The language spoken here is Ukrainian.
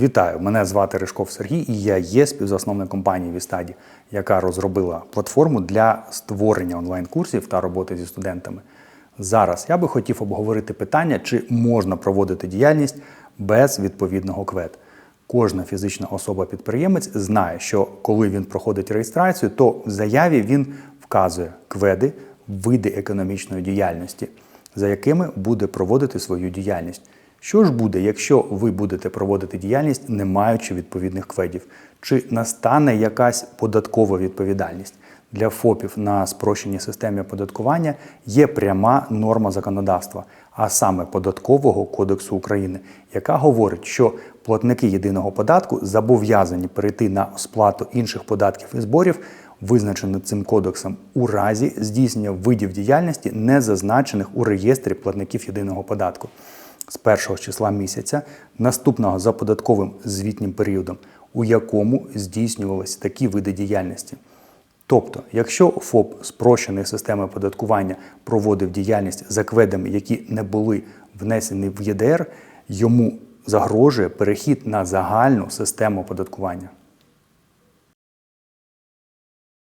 Вітаю! Мене звати Ришков Сергій, і я є співзасновник компанії Вістаді, яка розробила платформу для створення онлайн-курсів та роботи зі студентами. Зараз я би хотів обговорити питання, чи можна проводити діяльність без відповідного КВЕД. Кожна фізична особа-підприємець знає, що коли він проходить реєстрацію, то в заяві він вказує кведи, види економічної діяльності, за якими буде проводити свою діяльність. Що ж буде, якщо ви будете проводити діяльність, не маючи відповідних кведів? Чи настане якась податкова відповідальність? Для ФОПів на спрощеній системі оподаткування є пряма норма законодавства, а саме податкового кодексу України, яка говорить, що платники єдиного податку зобов'язані перейти на сплату інших податків і зборів, визначених цим кодексом, у разі здійснення видів діяльності, не зазначених у реєстрі платників єдиного податку з першого числа місяця, наступного за податковим звітнім періодом, у якому здійснювалися такі види діяльності. Тобто, якщо ФОП спрощеної системи оподаткування проводив діяльність за кведами, які не були внесені в ЄДР, йому загрожує перехід на загальну систему оподаткування.